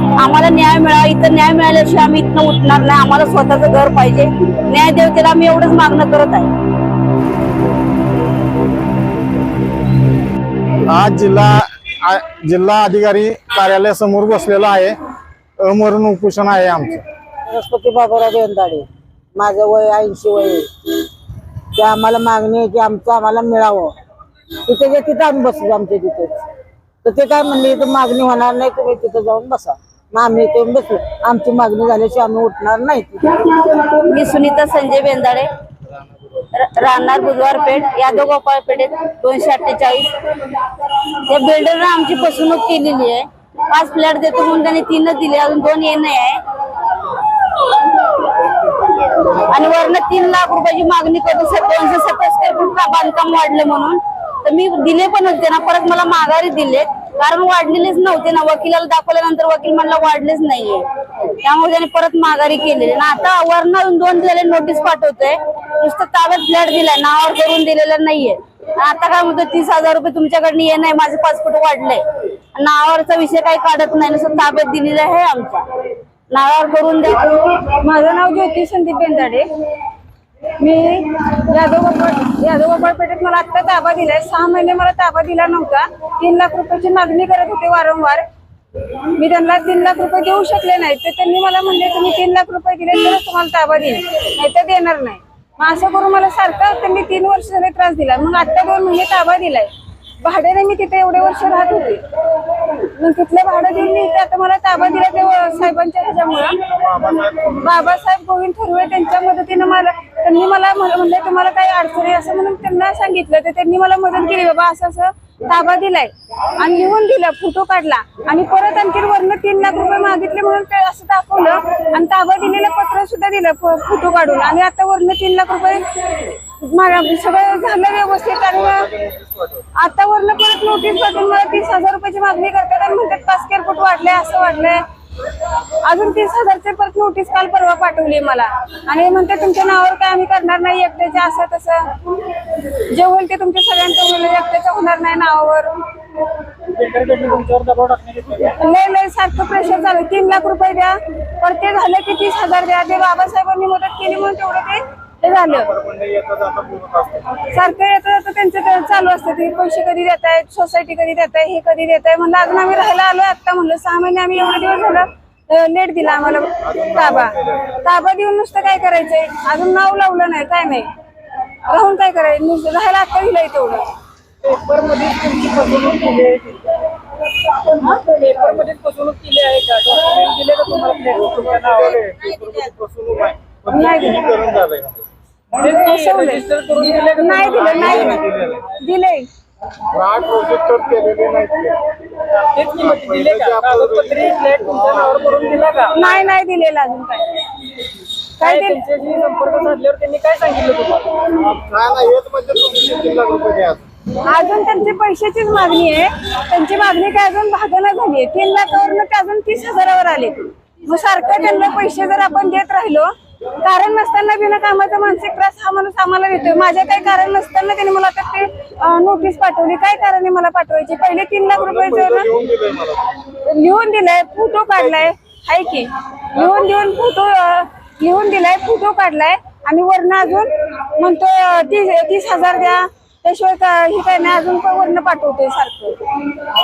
आम्हाला न्याय मिळावा इथं न्याय मिळाल्याशिवाय आम्ही इथनं उठणार नाही. आम्हाला स्वतःचं घर पाहिजे. न्याय देवतेला आम्ही एवढंच मागणं करत आहे. आज जिल्हा आ- जिल्हा अधिकारी कार्यालयासमोर बसलेला आहे. अमरण उपोषण आहे आमचं. सरस्वती बाबूराव बेंदाडे माझं वय ऐंशी वय आहे. ते आम्हाला मागणी आहे की आमचं आम्हाला मिळावं. तिथे जे तिथं आम्ही बसलो आमच्या तिथे तर ते काय म्हणले इथं मागणी होणार नाही तुम्ही तिथं जाऊन बसा. मग आम्ही इथे येऊन बसलो. आमची मागणी झाल्याची आम्ही उठणार नाही मी सुनीता संजय बेंदाळे राहणार बुधवार पेठ यादव गोपाळ पेठेत दोनशे अठ्ठेचाळीस. त्या बिल्डरनं आमची फसवणूक केलेली आहे. पाच फ्लॅट देतो म्हणून त्यांनी तीनच दिले अजून दोन ये नाही आहे. आणि वरनं तीन लाख रुपयाची मागणी करतो सर दोनशे सत्तर स्क्वेअर फूट बांधकाम वाढले म्हणून. तर मी दिले पण होते ना परत मला माघारी दिलेत. कारण वाढलेलेच नव्हते ना. वकिलाला दाखवल्यानंतर वकील म्हणला वाढलेच नाहीये. त्यामुळे त्याने परत माघारी केलेली ना आता वरनं अजून दोन दिलेले नोटीस पाठवतोय. नुसतं ताब्यात फ्लॅट दिलाय नावावर करून दिलेलं नाहीये. आता काय म्हणतो तीस हजार रुपये तुमच्याकडनं ये नाही माझे पासपोर्ट वाढले नावावरचा विषय काही काढत नाही नुसतं ताब्यात दिलेलं आहे आमच्या नावावर करून द्या. माझं नाव ज्योती संदीप बेंदाडे. मी यादव गोपाळ यादव गोपाळ पेठेत मला आत्ता ताबा दिलाय. सहा महिने मला ताबा दिला नव्हता. तीन लाख रुपयाची मागणी करत होते वारंवार. मी त्यांना तीन लाख रुपये देऊ शकले नाही. तर त्यांनी मला म्हणले तुम्ही तीन लाख रुपये दिले तरच तुम्हाला ताबा देईल नाही तर देणार नाही. मग असं करून मला सारखं त्यांनी तीन वर्ष झाले त्रास दिला. मग आत्ता दोन महिने ताबा दिलाय. भाड्याने मी तिथे एवढे वर्ष राहत होते. मग तिथलं भाडं देऊन मी आता मला ताबा दिला ते साहेबांच्या ह्याच्यामुळं. बाबासाहेब गोविंद थोरवे त्यांच्या मदतीनं मला त्यांनी मला म्हणलं तुम्हाला काही अडचण आहे? असं म्हणून त्यांना सांगितलं. तर त्यांनी मला मदत केली बाबा असं असं ताबा दिलाय. आणि लिहून दिला फोटो काढला. आणि परत आणखी वरनं तीन लाख रुपये मागितले म्हणून ते असं दाखवलं. आणि ताबा दिलेलं पत्र सुद्धा दिलं फोटो काढून. आणि आता वरनं तीन लाख रुपये सगळं झालं व्यवस्थित. आणि मग आता वरनं परत नोटीस पाठवून मला तीस हजार रुपयाची मागणी करतात आणि म्हणतात पाच स्क्वेअर फूट वाढले असं वाढलंय. अजून तीस हजारचे परत नोटीस काल परवा पाठवली मला. आणि म्हणते तुमच्या नावावर काय आम्ही करणार नाही एकट्याचे असं तसं. जे होईल ते तुमच्या सगळ्यांचं होईल म्हणजे एकट्याचं होणार नाही नावावर. नाही नाही सारखं प्रेशर चालू तीन लाख रुपये द्या. पण ते झालं की तीस हजार द्या. ते बाबासाहेबांनी मदत केली म्हणून तेवढं ते झालं. सारखं येतं जातं त्यांचं चालू असतं. ते पैसे कधी देत आहेत सोसायटी कधी देत आहे हे कधी देत आहे म्हणलं अजून आम्ही राहायला आलो आता म्हणलं सहा महिने आम्ही एवढे दिवस झालं लेट दिला आम्हाला ताबा ताबा देऊन नुसतं काय करायचंय अजून नाव लावलं नाही काय नाही राहून काय करायचं नुसतं राहायला आता दिलंय तेवढं पेपरमध्ये तुमची फसवणूक केली आहे पेपरमध्ये फसवणूक केली आहे का डॉक्युमेंट दिले का तुम्हाला तुमच्या नावावर? पेपरमध्ये फसवणूक आहे. पण नाही दिलं. किती करून झालंय? म्हणजे ते फसवलंय. register करून दिले का नाही तुम्हाला? दिलं नाही. दिलंय केलेले नाहीत तेच की मग ते दिले का? कागदपत्री फ्लॅट तुमच्या नावावर करून दिला का? नाही नाही दिलेलं अजून काय काय काय दिलं? त्यांच्याशी संपर्क साधल्यावर त्यांनी काय सांगितलं तुम्हाला? काय नाही येत म्हणजे तुमचे तीन लाख रुपये द्या अजून त्यांची पैशाचीच मागणी आहे. त्यांची मागणी काय अजून भागना झाली आहे तीन लाखावरनं ते अजून तीस हजारावर आले. मग सारखं त्यांना पैसे जर आपण देत राहिलो कारण नसताना बिना कामाचा मानसिक त्रास हा माणूस आम्हाला देतोय. माझ्या काही कारण नसताना त्यांनी मला आता ते नोटीस पाठवली. काय कारण आहे मला पाठवायची? पहिले तीन लाख रुपयाचं ना लिहून दिलाय फोटो काढलाय. हाय की. लिहून देऊन फोटो लिहून दिलाय फोटो काढलाय. आणि वरनं अजून म्हणतो तीस तीस हजार द्या. त्याशिवाय हे काय नाही अजून पण वरनं पाठवतोय सारखं.